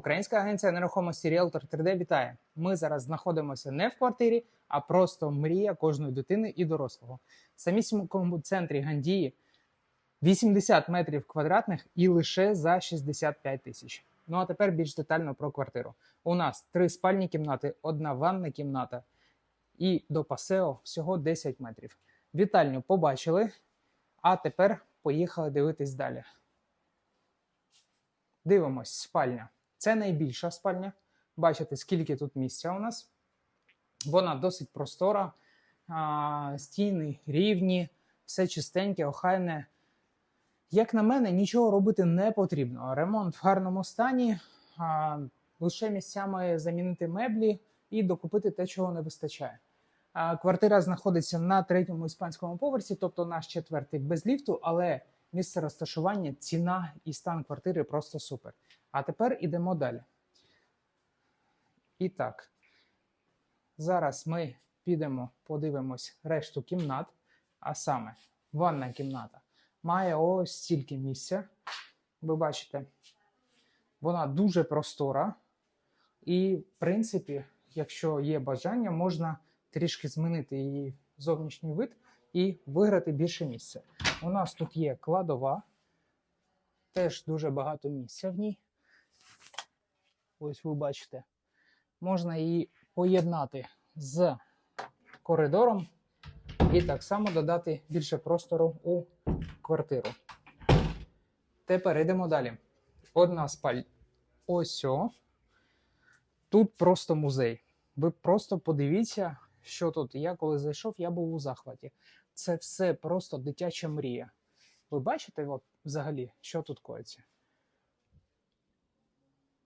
Українська агенція нерухомості Realtor 3D вітає. Ми зараз знаходимося не в квартирі, а просто мрія кожної дитини і дорослого. В самісінькому центрі Гандії 80 метрів квадратних і лише за 65 тисяч. Ну а тепер більш детально про квартиру. У нас три спальні кімнати, одна ванна кімната і до пасео всього 10 метрів. Вітальню побачили, а тепер поїхали дивитись далі. Дивимось, спальня. Це найбільша спальня. Бачите, скільки тут місця у нас. Вона досить простора, а, стіни рівні, все чистеньке, охайне. Як на мене, нічого робити не потрібно. Ремонт в гарному стані, а, лише місцями замінити меблі і докупити те, чого не вистачає. А, Квартира знаходиться на третьому іспанському поверсі, тобто наш четвертий без ліфту, але місце розташування, ціна і стан квартири просто супер. А тепер ідемо далі. І так, зараз ми підемо, подивимось решту кімнат, а саме ванна кімната має ось стільки місця. Ви бачите, вона дуже простора, і, в принципі, якщо є бажання, можна трішки змінити її зовнішній вид і виграти більше місця. У нас тут є кладова, теж дуже багато місця в ній. Ось ви бачите, можна її поєднати з коридором і так само додати більше простору у квартиру. Тепер йдемо далі. Одна спаль. Ось о. Тут просто музей. Ви просто подивіться, що тут. Я коли зайшов, я був у захваті. Це все просто дитяча мрія. Ви бачите, взагалі, що тут коїться?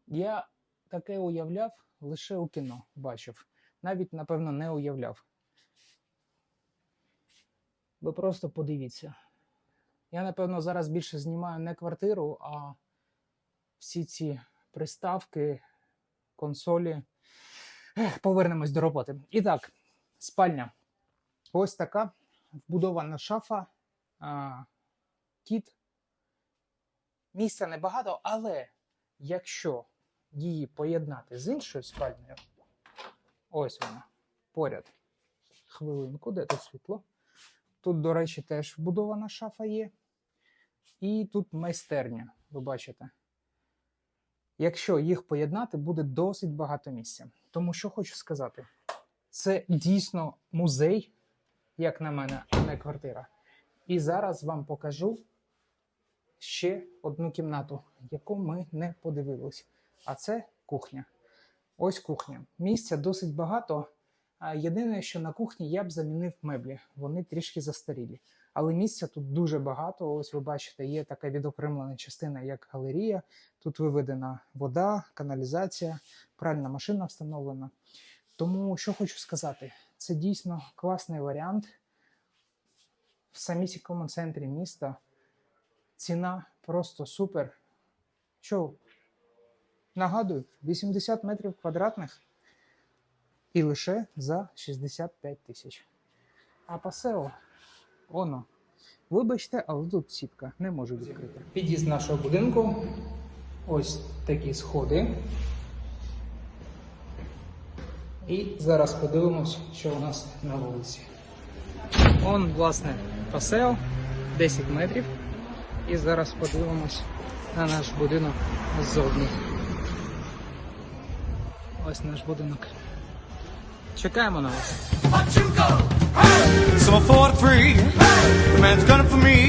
Я таке уявляв лише у кіно бачив. Навіть, напевно, не уявляв. Ви просто подивіться. Я, напевно, зараз більше знімаю не квартиру, а всі ці приставки, консолі. Ех, Повернемось до роботи. І так, спальня. Ось така вбудована шафа, а, кіт. Місця небагато, але якщо її поєднати з іншою спальнею, ось вона, поряд. Хвилинку, де тут світло? Тут, до речі, теж вбудована шафа є. І тут майстерня, ви бачите. Якщо їх поєднати, буде досить багато місця. Тому що хочу сказати, це дійсно музей, як на мене, а не квартира. І зараз вам покажу ще одну кімнату, яку ми не подивились. А це кухня. Ось кухня. Місця досить багато. Єдине, що на кухні я б замінив меблі, вони трішки застарілі. Але місця тут дуже багато. Ось ви бачите, є така відокремлена частина, як галерія. Тут виведена вода, каналізація, пральна машина встановлена. Тому що хочу сказати, це дійсно класний варіант в самісінькому центрі міста. Ціна просто супер. Що нагадую, 80 метрів квадратних і лише за 65 тисяч. А пасео, оно. Вибачте, але тут сітка не можу відкрити. Під'їзд нашого будинку. Ось такі сходи. І зараз подивимось, що у нас на вулиці. Он, власне, пасео 10 метрів. І зараз подивимось на наш будинок ззовні. Ось наш будинок. Чекаємо на вас. So for three. The man's gunning for me.